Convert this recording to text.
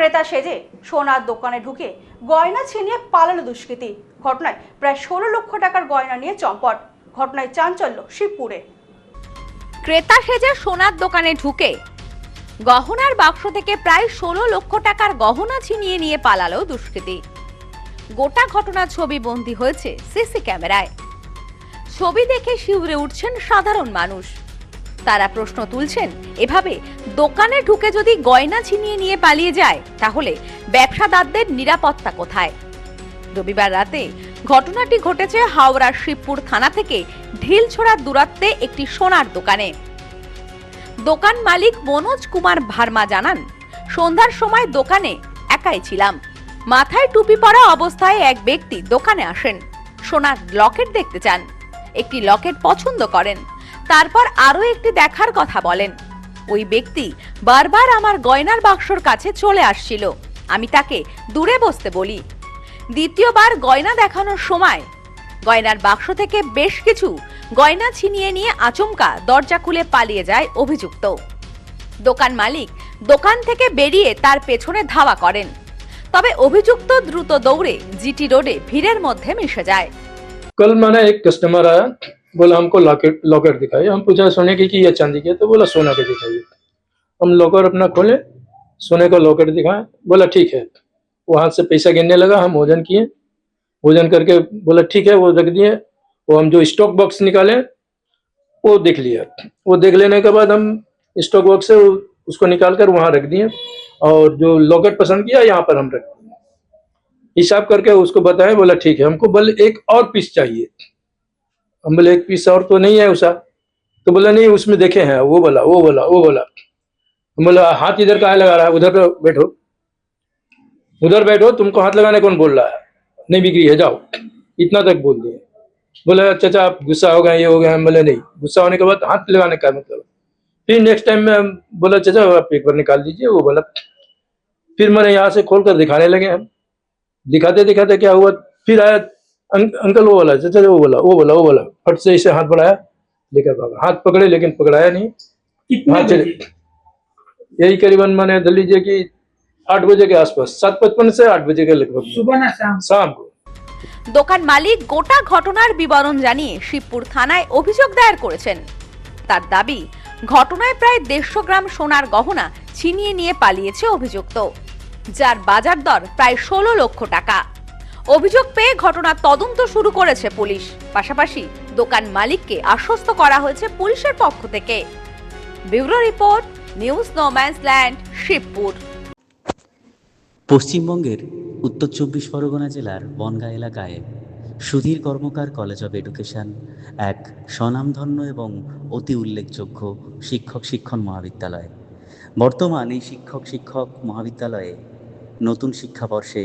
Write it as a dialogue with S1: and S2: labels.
S1: ক্রেতা সেজে সোনার দোকানে ঢুকে গয়না ছিনিয়ে পালালো দুষ্কৃতী। ঘটনায় প্রায় ষোলো লক্ষ টাকার গয়না নিয়ে চম্পট। ঘটনায় চাঞ্চল্য শিবপুরে।
S2: ক্রেতা সেজে সোনার দোকানে ঢুকে গহনার বাক্স থেকে প্রায় ষোলো লক্ষ টাকার গহনা ছিনিয়ে নিয়ে পালালো দুষ্কৃতী। গোটা ঘটনার ছবি বন্দী হয়েছে সিসি ক্যামেরায়। ছবি দেখে শিউরে উঠছেন সাধারণ মানুষ। তারা প্রশ্ন তুলছেন, এভাবে দোকানে ঢুকে যদি গয়না ছিনিয়ে নিয়ে পালিয়ে যায়, তাহলে ব্যবসাদারদের নিরাপত্তা কোথায়? রবিবার রাতে ঘটনাটি ঘটেছে হাওড়ার শিবপুর থানা থেকে ঢিলছোড়ার দূরত্বে একটি সোনার দোকানে। দোকান মালিক মনোজ কুমার ভার্মা জানান, সন্ধ্যার সময় দোকানে একাই ছিলাম। মাথায় টুপি পরা অবস্থায় এক ব্যক্তি দোকানে আসেন। সোনার লকেট দেখতে চান। একটি লকেট পছন্দ করেন। তারপর আরও একটি দেখার কথা বলেন। ওই ব্যক্তি বারবার আমার গয়নার বাক্সর কাছে চলে আসছিল। আমি তাকে দূরে বসতে বলি। দ্বিতীয়বার গয়না দেখানোর সময় গয়নার বাক্স থেকে বেশ কিছু গয়না ছিনিয়ে নিয়ে আচমকা দরজা খুলে পালিয়ে যায় অভিযুক্ত। দোকান মালিক দোকান থেকে বেরিয়ে তার পেছনে ধাওয়া করেন। তবে অভিযুক্ত দ্রুত দৌড়ে জিটি রোডে ভিড়ের মধ্যে মিশে যায়।
S3: কল মানে এক কাস্টমার আয়া बोला, हमको लॉकेट लॉकेट दिखाइए। हम पूछा, सोने की, कि या चांदी की? तो बोला, सोना के दिखाइए। हम लॉकर अपना खोले, सोने का लॉकेट दिखाए, बोला, ठीक है। वो हाथ से पैसा गिनने लगा, हम वज़न किए। वज़न करके बोला, ठीक है, वो रख दिए। वो हम जो स्टॉक बॉक्स निकाले, वो देख लिया। वो देख लेने के बाद हम स्टॉक बॉक्स से उसको निकाल कर वहाँ रख दिए और जो लॉकेट पसंद किया, यहाँ पर हम रख दिए। हिसाब करके उसको बताया बोला, ठीक है, हमको बल एक और पीस चाहिए। हम बोले, एक पीस और तो नहीं है उसा तो बोला, नहीं, उसमें देखे हैं, वो बोला वो बोला वो बोला हम बोला, हाथ इधर कहा लगा रहा है? उधर बैठो। उधर बैठो? तुमको हाथ लगाने कौन बोल रहा है? नहीं बिक्री है, जाओ। इतना तक बोल दिए। बोला, चाचा, आप गुस्सा हो गए, ये हो गए। हम बोले, नहीं, गुस्सा होने के बाद हाथ लगाने का मतलब। फिर नेक्स्ट टाइम में बोला, चाचा, आप पेपर निकाल दीजिए वो बोला फिर मैंने यहाँ से खोल कर दिखाने लगे हम। दिखाते दिखाते क्या हुआ? फिर आया अं, अंकल वो बोला चाचा वो बोला वो बोला वो बोला फट से इसे हाथ बढ़ाया लेकर भागा हाथ पकड़े लेकिन पकड़ाया नहीं
S4: कितने
S3: हाँ, चले।
S4: बजे
S3: यही करीबन मैंने दे लीजिए कि आठ बजे के आसपास सात पचपन से आठ बजे के लगभग
S4: सुबह ना शाम
S3: शाम को
S2: দোকান মালিক গোটা ঘটনার বিবরণ জানিয়ে শিবপুর থানায় অভিযোগ দায়ের করেছেন তার দাবি ঘটনায় প্রায় দেড়শো গ্রাম সোনার গহনা ছিনিয়ে নিয়ে পালিয়েছে অভিযুক্ত যার বাজার দর প্রায় ষোলো লক্ষ টাকা অভিযোগ পেয়ে ঘটনার তদন্ত শুরু করেছে পুলিশ। পাশাপাশি দোকান মালিককে আশ্বস্ত করা হয়েছে পুলিশের পক্ষ থেকে। Bureau report, news no man's land, Shibpur.
S5: পশ্চিমবঙ্গের উত্তর চব্বিশ পরগনা জেলার বনগাঁ এলাকায় Sudhir Karmakar college of education এক স্বনামধন্য এবং অতি উল্লেখযোগ্য শিক্ষক শিক্ষণ মহাবিদ্যালয়। বর্তমান এই শিক্ষক শিক্ষক মহাবিদ্যালয়ে নতুন শিক্ষাবর্ষে